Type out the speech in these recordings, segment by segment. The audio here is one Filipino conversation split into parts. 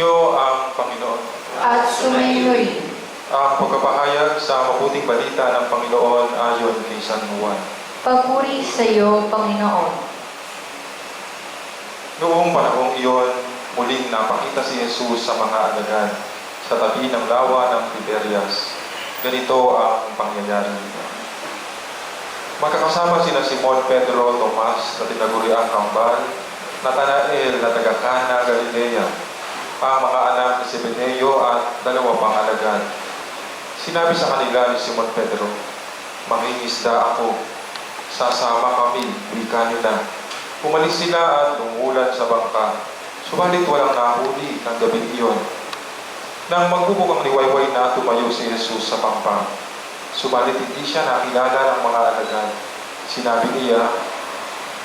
Sumaninyo ang Panginoon. At sumayo rin. Ang pagpapahayag sa mabuting balita ng Panginoon ayon kay San Juan. Papuri sa iyo, Panginoon. Noong panahong iyon, muling napakita si Jesus sa mga alagad sa tabi ng lawa ng Tiberias. Ganito ang pangyayari. Magkakasama sina Simon Pedro, Tomas na tinaguriang kambal, Natanael na taga Cana, Galilea, ang mga anak ni Zebedeo at dalawa pang alagad. Sinabi sa kanila ni Simon Pedro, Mangingisda ako, sasama kami, wika nila. Umalis sila at lumulan sa bangka, subalit walang nahuli ng gabi iyon. Nang magbubukang liwayway na tumayo si Jesus sa pampang, subalit hindi siya nakilala ng mga alagad. Sinabi niya,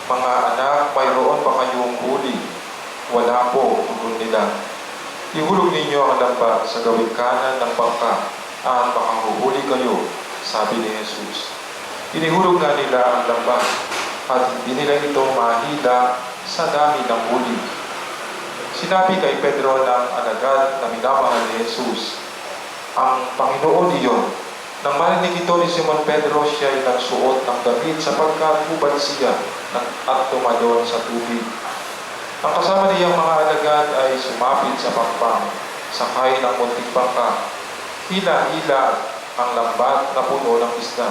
Mga anak, mayroon ba kayong huli? Wala po, tugon nila. Ihulog ninyo ang lambat sa gawing kanan ng bangka at makahuhuli kayo, sabi ni Jesus. Inihulog nga nila ang lambat at hindi nila ito mahila sa dami ng huli. Sinabi kay Pedro ng alagad na minamahal ni Jesus, ang Panginoon iyon. Nang marinig ito ni Simon Pedro, siya ay nagsuot ng damit sapagkat hubad siya at tumalon sa tubig. Ang kasama niyang mga alagad ay sumapit sa pampang, sakay ng munting bangka. Hila-hila ang lambat na puno ng isda.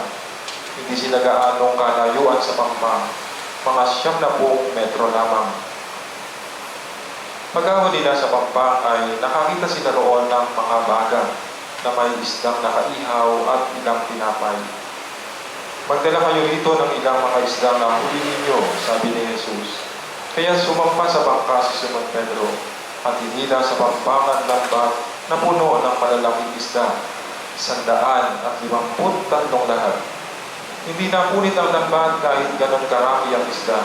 Hindi sila gaanong kalayuan sa pampang, mga siyam na buong metro lamang. Pag-ahon nila sa pampang ay nakakita sila roon ng mga baga na may isdang nakaihaw at ilang tinapay. Magdala kayo rito ng ilang mga isdang na huli ninyo, sabi ni Jesus. Kaya sumampa sa bangka si Simon Pedro at hinila sa pampangan lambat na puno ng malalaking isda, sandaan at limamput tatlong lahat. Hindi napunit ang lambat kahit ganon karami ang isda.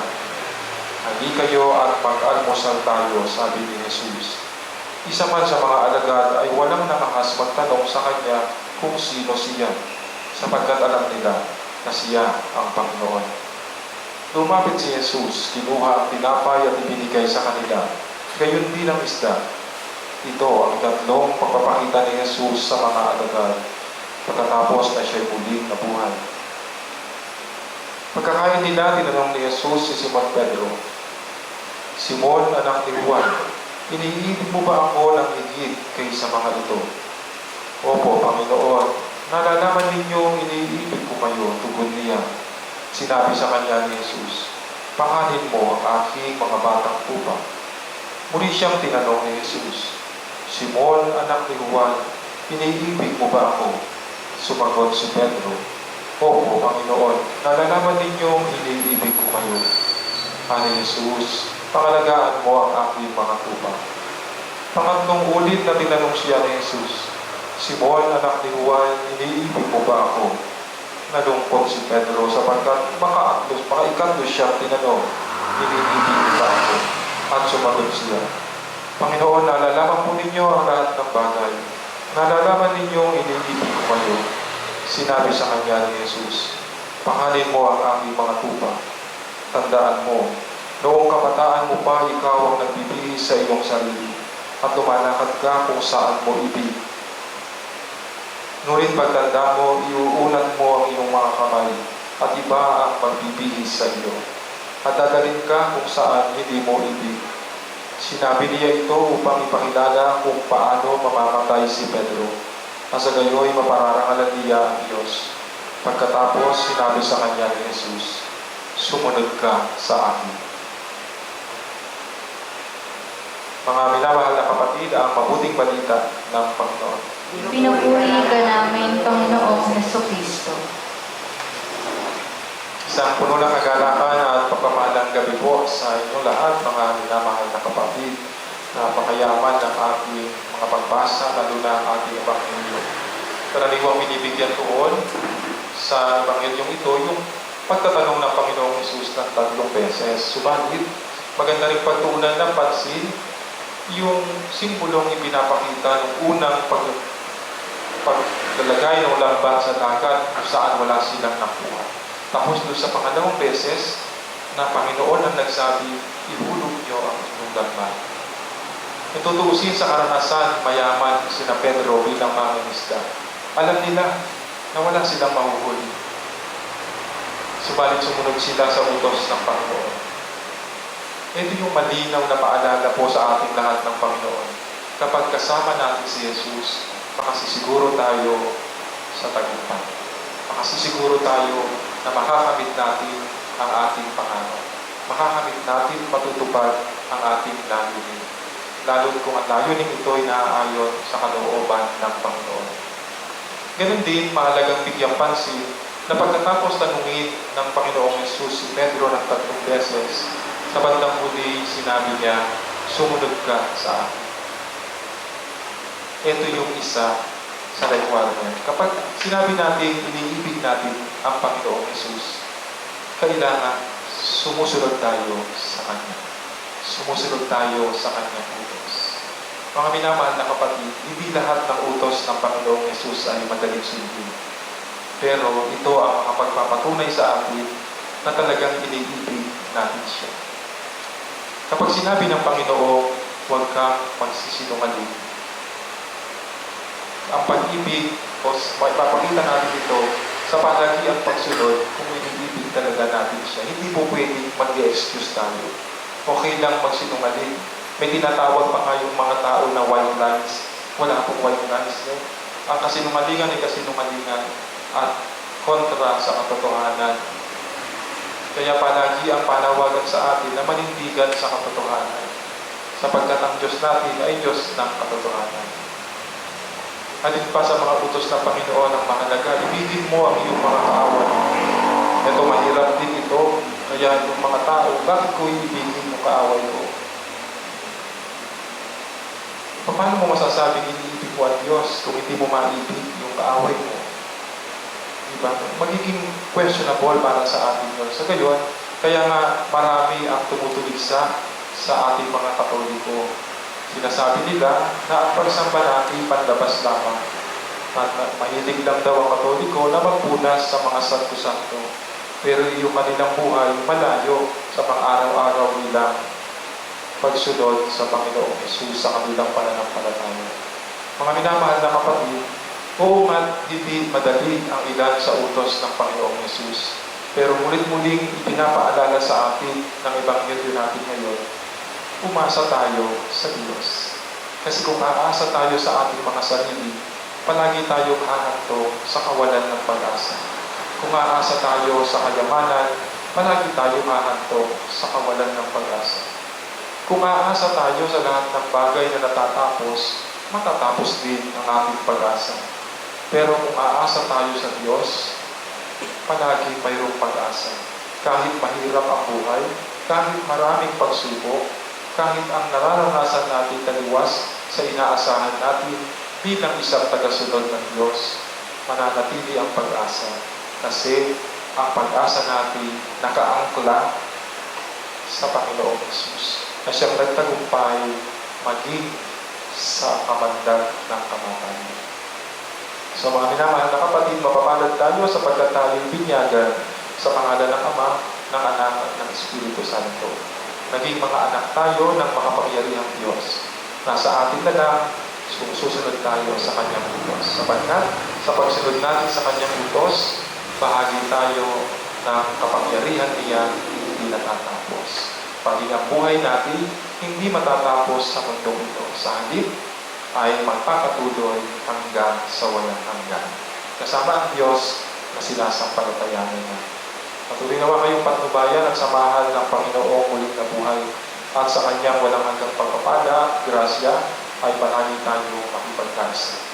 Hali kayo at mag-almusal tayo, sabi ni Jesus. Isa man sa mga alagad ay walang nakakas magtanong sa kanya kung sino siya, sapagkat alam nila na siya ang Panginoon. Lumapit si Jesus, kinuha ang tinapay at ibinigay sa kanila, gayon din ang isda. Ito ang tatlong pagpapakita ni Jesus sa mga alagad, pagkatapos na siya'y muling nabuhay. Pagkakain nila, tinanong ni Jesus si Simon Pedro, Simon, anak ni Juan, iniibig mo ba ako ng higit kaysa mga ito? Opo, Panginoon, nalalaman ninyong iniibig ko kayo, tugon niya. Sinabi sa kanya ni Jesus, Pakanin mo ang aking mga batang pupa. Muli siyang tinanong ni Jesus, Simon, anak ni Juan, iniibig mo ba ako? Sumagot si Pedro, Opo, Panginoon, nalalaman ninyong iniibig ko kayo. Ani Jesus, pangalagaan mo ang aking mga tupa. Pangatlong ulit na tinanong siya ni Jesus, Simon, anak ni Juan, iniibig mo ba ako? Nalungkot si Pedro sapagkat makaatlos, makaikatlos siya tinanong, ba ako? At sumagot siya, Panginoon, nalalaman po ninyo ang lahat ng bagay. Nalalaman ninyong iniibig ko kayo. Sinabi sa kanya ni Jesus, Pakanin mo ang aking mga tupa. Tandaan mo, noong kabataan mo pa, ikaw ang nagbibihis sa iyong sarili at lumalakad ka kung saan mo ibig. Ngunit pagtanda mo, iuunat mo ang kamay at iba ang magbibihis sa iyo. At dadalhin ka kung saan hindi mo ibig. Sinabi niya ito upang ipakilala kung paano mamamatay si Pedro. At sa gayoy mapararangalan niya ang Diyos. Pagkatapos, sinabi sa kanya ni Jesus, Sumunod ka sa akin. Mga minamahal na kapatid, ang mabuting balita ng Panginoon. Pinupuri ka namin, Panginoong Yeso Kristo. Isang puno ng kagalakan at Mapagpalang gabi po sa inyo lahat, mga minamahal na kapatid. Napakayaman ng ating mga pagbasa, lalo na ang ating Ebanghelyo. Karaniwang binibigyan doon sa Ebanghelyong ito yung pagtatanong ng Panginoong Yesus ng tatlong beses. Subalit, maganda rin pagtuunan ng pansin yung simbolong ipinapakita ng unang pag paglalagay ng lambat sa dagat kung saan wala silang nakuha. Tapos doon sa pangalawang beses, na Panginoon ang nagsabi, ihulog niyo ang inyong lambat. Itutuusin sa karanasan, mayaman sina Pedro bilang mangingisda. Alam nila na wala silang mahuhuli. Subalit sumunod sila sa utos ng Panginoon. Ito yung malinaw na paalala po sa ating lahat ng Panginoon. Kapag kasama natin si Jesus, makasisiguro tayo sa tagumpay. Makasisiguro tayo na makakamit natin ang ating pangarap. Makakamit natin matutupad ang ating layunin. Lalo kung ang layunin ito ay naaayon sa kalooban ng Panginoon. Ganon din, mahalagang bigyang pansin na pagkatapos tanungin ng Panginoong Yesus si Pedro ng tatlong beses, sa bandang huli, sinabi niya, sumunod ka sa akin. Ito yung isa sa requirement. Kapag sinabi natin, iniibig natin ang Panginoong Yesus, kailangan sumusunod tayo sa Kanya. Sumusunod tayo sa Kanyang utos. Mga minamahal na kapatid, hindi lahat ng utos ng Panginoong Yesus ay madaling sundin. Pero ito ang makapagpapatunay sa atin na talagang iniibig natin siya. Kapag sinabi ng Panginoon, huwag kang magsisinungaling, ang pag-ibig o may papakita natin ito sa palagiang pagsunod kung iniibig talaga natin siya. Hindi po pwedeng mag-excuse tayo. Okay lang magsinungaling. May tinatawag pa nga yung mga tao na white lies. Wala pong white lies. No? Ang kasinungalingan ay kasinungalingan at kontra sa katotohanan. Kaya palagi ang panawagan sa atin na manindigan sa katotohanan. Sapagkat ang Diyos natin ay Diyos ng katotohanan. Alin pa sa mga utos ng Panginoon ang mahalaga, ibigin mo ang iyong mga kaaway. Ito mahirap din ito, kaya yung mga tao, bakit ko ibigin yung kaaway ko? Paano mo masasabing iniibig mo ang Diyos kung hindi mo maibig yung kaaway mo? Diba? Magiging questionable para sa atin yun. Sa gayon, kaya nga marami ang tumutuligsa sa ating mga katoliko. Sinasabi nila na ang pagsamba natin panlabas lamang. At mahilig lang daw ang katoliko na magpunas sa mga santo-santo. Pero yung kanilang buhay malayo sa pang-araw-araw nilang pagsunod sa Panginoong Yesus sa kanilang pananampalataya. Mga minamahal na kapatid, oo man hindi madali ang ilan sa utos ng Panginoong Yesus. Pero mulit-muling ipinapaalala sa atin ng Ebanghelyo natin ngayon, umasa tayo sa Diyos. Kasi kung aasa tayo sa ating mga sarili, palagi tayong hahanto sa kawalan ng pag-asa. Kung aasa tayo sa kayamanan, palagi tayong hahanto sa kawalan ng pag-asa. Kung aasa tayo sa lahat ng bagay na natatapos, matatapos din ang ating pag-asa. Pero kung aasa tayo sa Diyos, palagi mayroong pag-asa. Kahit mahirap ang buhay, kahit maraming pagsubok, kahit ang nararanasan natin taliwas sa inaasahan natin bilang isang tagasunod ng Diyos, mananatili ang pag-asa. Kasi ang pag-asa natin nakaangkla sa Panginoong Yesus na siyang nagtagumpay maging sa kamandag ng kamatayan. So mga minamahal na kapatid, mapapalad tayo sapagkat tayo'y binyagan sa pangalan ng Ama, ng Anak at ng Espiritu Santo. Naging mga anak tayo ng makapangyarihang Diyos. Nasa atin na lang, susunod tayo sa Kanyang utos. Sapagkat sa pagsunod natin sa Kanyang utos, bahagi tayo ng kapangyarihan niya hindi natatapos. Paging ang buhay natin hindi matatapos sa mundong ito. Sa halip ay magpapatuloy hanggang sa walang hanggan. Kasama ang Diyos na sinasampalatayanan niya. Patuloy nawa kayong patnubayan at samahan ng Panginoong muling na buhay at sa Kanyang walang hanggang pagpapala at grasya ay palagi tayong makipagkasa.